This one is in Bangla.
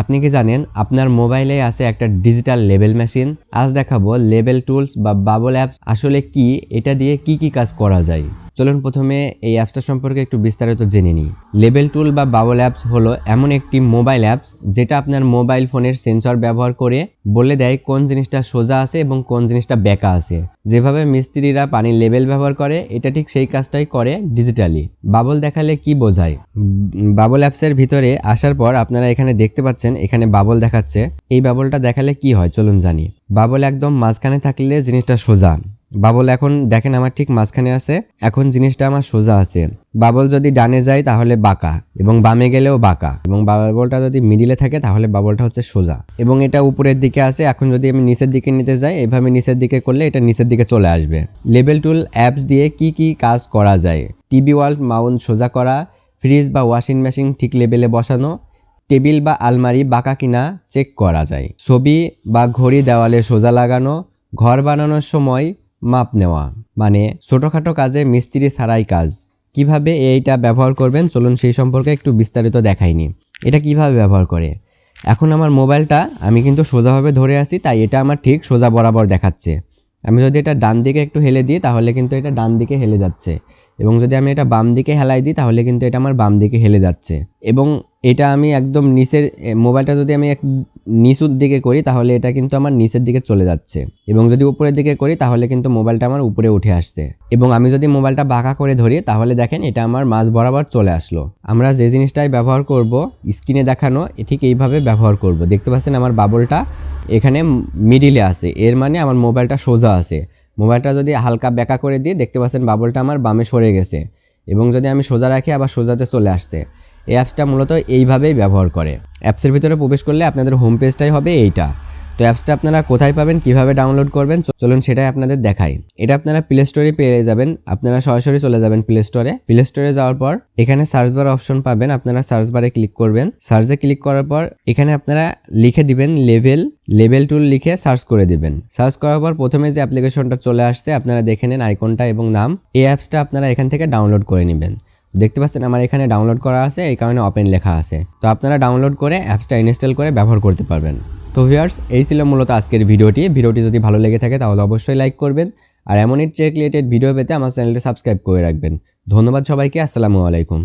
আপনি কি জানেন, আপনার মোবাইলে আছে একটা ডিজিটাল লেবেল মেশিন? আজ দেখাবো লেবেল টুলস বা বাবল অ্যাপস আসলে কি, এটা দিয়ে কি কি কাজ করা যায়। চলুন প্রথমে এই অ্যাপসটা সম্পর্কে একটু বিস্তারিত জেনে নিই। লেবেল টুল বা বাবল অ্যাপস হলো এমন একটি মোবাইল অ্যাপস যেটা আপনার মোবাইল ফোনের সেন্সর ব্যবহার করে বলে দেয় কোন জিনিসটা সোজা আছে এবং কোন জিনিসটা বেঁকা আছে। যেভাবে মিস্ত্রিরা পানির লেবেল ব্যবহার করে, এটা ঠিক সেই কাজটাই করে ডিজিটালি বাবল দেখালে কি বোঝায়? বাবল অ্যাপসের ভিতরে আসার পর আপনারা এখানে দেখতে পাচ্ছেন এখানে বাবল দেখাচ্ছে। এই বাবলটা দেখালে কি হয়, চলুন জানি। বাবল একদম মাঝখানে থাকলে জিনিসটা সোজা। বাবল এখন, দেখেন আমার ঠিক মাঝখানে আছে, এখন জিনিসটা আমার সোজা আছে। বাবল যদি ডানে যায়, তাহলে বাঁকা, এবং বামে গেলেও বাঁকা। এবং বাবলটা যদি মিডিলে থাকে, তাহলে বাবলটা হচ্ছে সোজা। এবং এটা উপরের দিকে আছে, এখন যদি আমি নিচের দিকে নিতে যাই, এভাবে নিচের দিকে করলে এটা নিচের দিকে চলে আসবে। লেবেল টুল, অ্যাপস দিয়ে কি কি কাজ করা যায়? টিভি ওয়াল মাউন্ট, সোজা করা, ফ্রিজ বা ওয়াশিং মেশিন ঠিক লেভেলে বসানো টেবিল বা আলমারি বাঁকা কিনা চেক করা যায়। ছবি বা ঘড়ি দেওয়ালে সোজা লাগানো, ঘর বানানোর সময় মাপ নেওয়া। মানে ছোটোখাটো কাজে মিস্ত্রি ছাড়াই কাজ। কীভাবে এইটা ব্যবহার করবেন? চলুন সেই সম্পর্কে একটু বিস্তারিত দেখাইনি এটা কীভাবে ব্যবহার করে? এখন আমার মোবাইলটা আমি কিন্তু সোজাভাবে ধরে আছি, তাই এটা আমার ঠিক সোজা বরাবর দেখাচ্ছে। আমি যদি এটা ডান দিকে একটু হেলে দিই, তাহলে কিন্তু এটা ডান দিকে হেলে যাচ্ছে। এবং যদি আমি এটা বাম দিকে হেলাই দিই, তাহলে কিন্তু এটা আমার বাম দিকে হেলে যাচ্ছে। এবং এটা আমি একদম নিচের মোবাইলটা যদি আমি এক নিচুর দিকে করি, তাহলে এটা কিন্তু আমার নিচের দিকে চলে যাচ্ছে। এবং যদি উপরের দিকে করি, তাহলে কিন্তু মোবাইলটা আমার উপরে উঠে আসছে। এবং আমি যদি মোবাইলটা বাঁকা করে ধরি, তাহলে দেখেন এটা আমার মাঝ বরাবর চলে আসলো। আমরা যে জিনিসটাই ব্যবহার করব, স্ক্রিনে দেখানো ঠিক এইভাবে ব্যবহার করব। দেখতে পাচ্ছেন আমার বাবলটা এখানে মিডিলে আছে। এর মানে আমার মোবাইলটা সোজা আছে। মোবাইলটা যদি হালকা ব্যাকা করে দিই, দেখতে পাচ্ছেন বাবলটা আমার বামে সরে গেছে এবং যদি আমি সোজা রাখি, আবার সোজাতে চলে আসছে। এই অ্যাপসটা মূলত এইভাবেই ব্যবহার করে। অ্যাপসের ভিতরে প্রবেশ করলে আপনাদের হোম পেজটাই হবে এইটা। তো অ্যাপসটা আপনারা কোথায় পাবেন, কীভাবে ডাউনলোড করবেন চলুন সেটাই আপনাদের দেখাই। এটা আপনারা প্লে স্টোরে পেয়ে যাবেন। আপনারা সরাসরি চলে যাবেন প্লে স্টোরে প্লে স্টোরে যাওয়ার পর এখানে সার্চ বার অপশন পাবেন, আপনারা সার্চ বারে ক্লিক করবেন। সার্চে ক্লিক করার পর এখানে আপনারা লিখে দিবেন লেভেল লেভেল টুল লিখে সার্চ করে দিবেন। সার্চ করার পর প্রথমে যে অ্যাপ্লিকেশনটা চলে আসছে, আপনারা দেখে নেন আইকনটা এবং নাম। এই অ্যাপসটা আপনারা এখান থেকে ডাউনলোড করে নেবেন। দেখতে পাচ্ছেন আমার এখানে ডাউনলোড করা আছে, এই কারণে ওপেন লেখা আছে। তো আপনারা ডাউনলোড করে অ্যাপসটা ইনস্টল করে ব্যবহার করতে পারবেন। তো ভিউয়ার্স, এই ছিল মূলত আজকের ভিডিওটি। ভিডিওটি যদি ভালো লেগে থাকে, তাহলে অবশ্যই লাইক করবেন। আর এমনই ট্রেক রিলেটেড ভিডিও পেতে আমার চ্যানেলটি সাবস্ক্রাইব করে রাখবেন। ধন্যবাদ সবাইকে, আসসালামু আলাইকুম।